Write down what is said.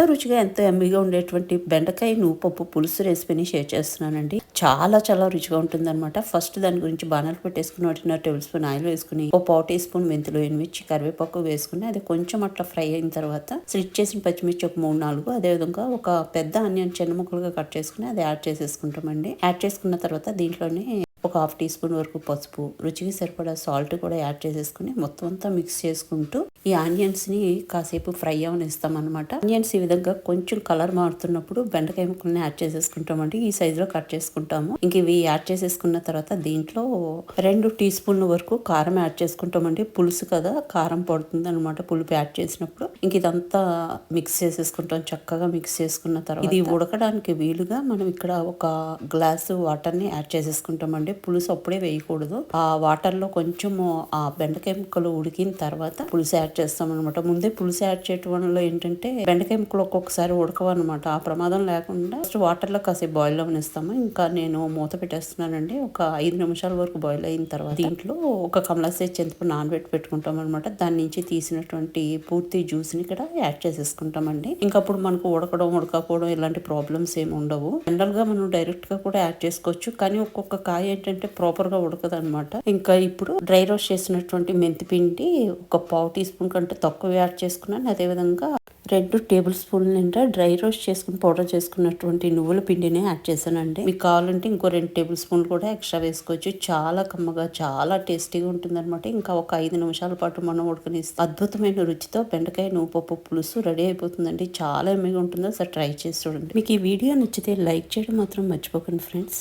ఎంత రుచిగా ఎంతో ఎమ్మిగా ఉండేటువంటి బెండకాయ నువ్వు పప్పు పులుసు రెసిపీని షేర్ చేస్తున్నానండి. చాలా చాలా రుచిగా ఉంటుందన్నమాట. ఫస్ట్ దాని గురించి బాణాలు పెట్టేసుకుని ఒకటిన్నర టేబుల్ స్పూన్ ఆయిల్ వేసుకుని ఒక పావు టీ స్పూన్ మెంతులు ఎనిమిర్చి కరివేపాకు వేసుకుని అది కొంచెం అట్లా ఫ్రై అయిన తర్వాత స్లిట్ చేసిన పచ్చిమిర్చి ఒక మూడు నాలుగు అదే విధంగా ఒక పెద్ద ఆనియన్ చిన్న ముక్కలుగా కట్ చేసుకుని అది యాడ్ చేసేసుకుంటామండి. యాడ్ చేసుకున్న తర్వాత దీంట్లోనే ఒక హాఫ్ టీ స్పూన్ వరకు పసుపు రుచికి సరిపడా సాల్ట్ కూడా యాడ్ చేసేసుకుని మొత్తం అంతా మిక్స్ చేసుకుంటూ ఈ ఆనియన్స్ని కాసేపు ఫ్రై అవనిస్తాం అనమాట ఆనియన్స్ ఈ విధంగా కొంచెం కలర్ మారుతున్నప్పుడు బెండకాయ ముక్కల్ని యాడ్ చేసేసుకుంటామండి. ఈ సైజ్లో కట్ చేసుకుంటాము. ఇంక ఇవి యాడ్ చేసేసుకున్న తర్వాత దీంట్లో రెండు టీ స్పూన్ల వరకు కారం యాడ్ చేసుకుంటామండి. పులుసు కదా కారం పడుతుంది అనమాట పులుపు యాడ్ చేసినప్పుడు. ఇంక ఇదంతా మిక్స్ చేసేసుకుంటాం చక్కగా మిక్స్ చేసుకున్న తర్వాత. ఇది ఉడకడానికి వీలుగా మనం ఇక్కడ ఒక గ్లాసు వాటర్ని యాడ్ చేసేసుకుంటామండి. పులుసు అప్పుడే వేయకూడదు. ఆ వాటర్లో కొంచెం ఆ బెండకాయ ముక్కలు ఉడికిన తర్వాత పులుసు యాడ్ చేస్తాం అనమాట ముందే పులుసు యాడ్ చేయటం వల్ల ఏంటంటే బెండకాయ ముక్కలు ఒక్కొక్కసారి ఉడకవన్నమాట. ఆ ప్రమాదం లేకుండా ఫస్ట్ వాటర్లో కాసేపు బాయిల్ అవనిస్తాము. ఇంకా నేను మూత పెట్టేస్తున్నానండి. ఒక ఐదు నిమిషాల వరకు బాయిల్ అయిన తర్వాత దీంట్లో ఒక కమలాసే చింతపు నానబెట్టి పెట్టుకుంటాం అనమాట దాని నుంచి తీసినటువంటి పూర్తి జ్యూస్ని ఇక్కడ యాడ్ చేసేసుకుంటామండి. ఇంకా అప్పుడు మనకు ఉడకడం ఉడకపోవడం ఇలాంటి ప్రాబ్లమ్స్ ఏమి ఉండవు. జనరల్గా మనం డైరెక్ట్గా కూడా యాడ్ చేసుకోవచ్చు. కానీ ఒక్కొక్క కాయ ఏంటంటే ప్రాపర్గా ఉడకదు అనమాట ఇంకా ఇప్పుడు డ్రై రోస్ట్ చేసినటువంటి మెంతిపిండి ఒక పావు టీ స్పూన్ కంటే తక్కువ యాడ్ చేసుకున్నాను. అదే విధంగా రెండు టేబుల్ స్పూన్ నిండా డ్రై రోస్ట్ చేసుకుని పౌడర్ చేసుకున్నటువంటి నువ్వుల పిండిని యాడ్ చేశానండి. మీకు కావాలంటే ఇంకో రెండు టేబుల్ స్పూన్లు కూడా ఎక్స్ట్రా వేసుకోవచ్చు. చాలా కమ్మగా చాలా టేస్టీగా ఉంటుందన్నమాట. ఇంకా ఒక ఐదు నిమిషాల పాటు మనం ఉడకని అద్భుతమైన రుచితో బెండకాయ నువ్వు పప్పు పులుసు రెడీ అయిపోతుందండి. చాలా ఎమ్మిగా ఉంటుందో సార్ ట్రై చేసి చూడండి. మీకు ఈ వీడియో నచ్చితే లైక్ చేయడం మాత్రం మర్చిపోకండి ఫ్రెండ్స్.